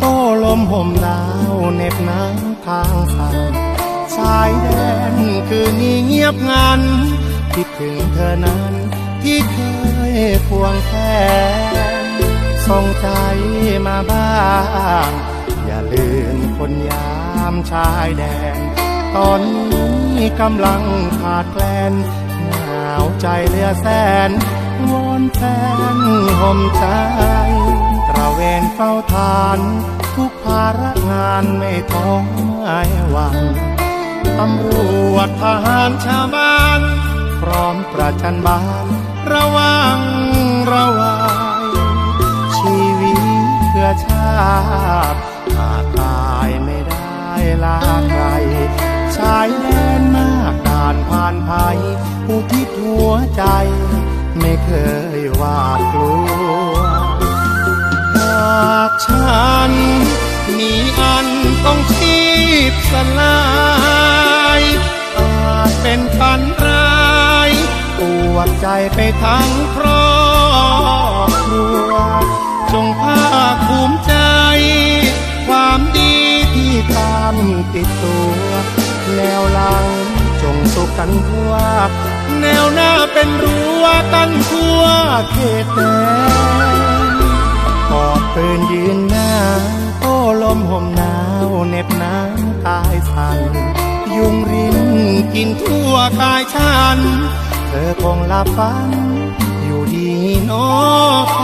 โต้ลมห่มหนาวเหน็บหนาวทางสั่นชายแดนคืนนี้เงียบงันคิดถึงเธอนั้นที่เคยควงแขนส่งใจมาบ้างอย่าลืมคนยามชายแดน ตอนนี้กำลังขาดแคลนหนาวใจเหลือแสนวอนแฟนห่มใจ ตระเวนเฝ้าทาน ทุกภาระงานไม่ท้อไม่หวังตำรวจทหารชาวบ้าน พร้อมประชันบาน ระวังระวายชีวิตเพื่อชาติอาจตายไม่ได้ลาใครชายแดนมากด่านผ่านภัยผู้ทิศหัวใจ ไม่เคยหวา ฉันมีอันต้องชีพสลายอาจเป็นฝันร้ายปวดใจไปทั้งครอบครัว จงภาคภูมิใจ ความดีที่ตามติดตัว แล้วหลังจงสุขกันทั่ว แนวหน้าเป็นรั้วกันทั่วเขตแดน กอดปืนยืนหน้าโอ้ลมห่มหนาวเหน็บหนาวกายสั่นยุงรินกินทั่วกายฉัน เธอคงหลับฝัน อยู่ดีโนอแฟ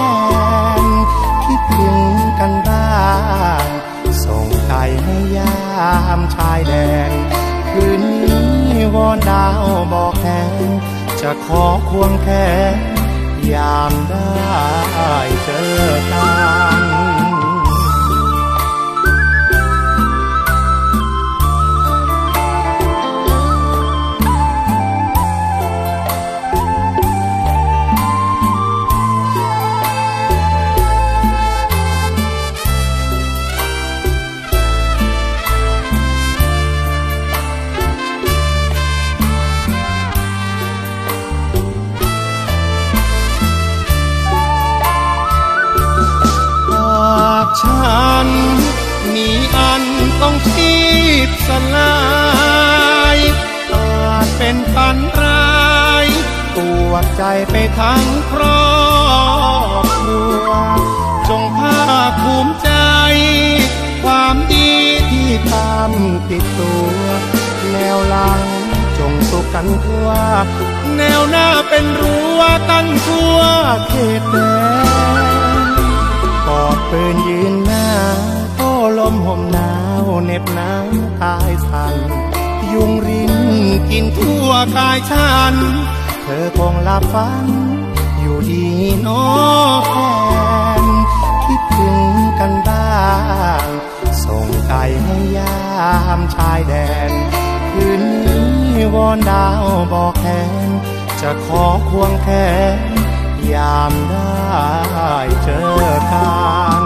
นคิดถึงกันบ้างส่งใจให้ยามชายแดน คืนนี้วอนดาวบอกแทนจะขอควงแขน ยามได้เจอกัน ต้องชีพสลายอาจเป็นฝันร้ายปวดใจไปทั้งครอบครัว จงภาคภูมิใจ ความดีที่ตามติดตัว แนวหลังจงสุขกันทั่ว แนวหน้าเป็นรั้วกันทั่วเขตแดนกอดปืนยืนหน้าโต้ลมห่มหนา วเหน็บหนาวกายสั่นยุงรินกินทั่วกายฉัน เธอคงหลับฝัน อยู่ดีโนอแฟนคิดถึงกันบ้าง ส่งใจให้ยามชายแดน คืนนี้วอนดาวบอกแทน จะขอควงแขนยามได้เจอกัน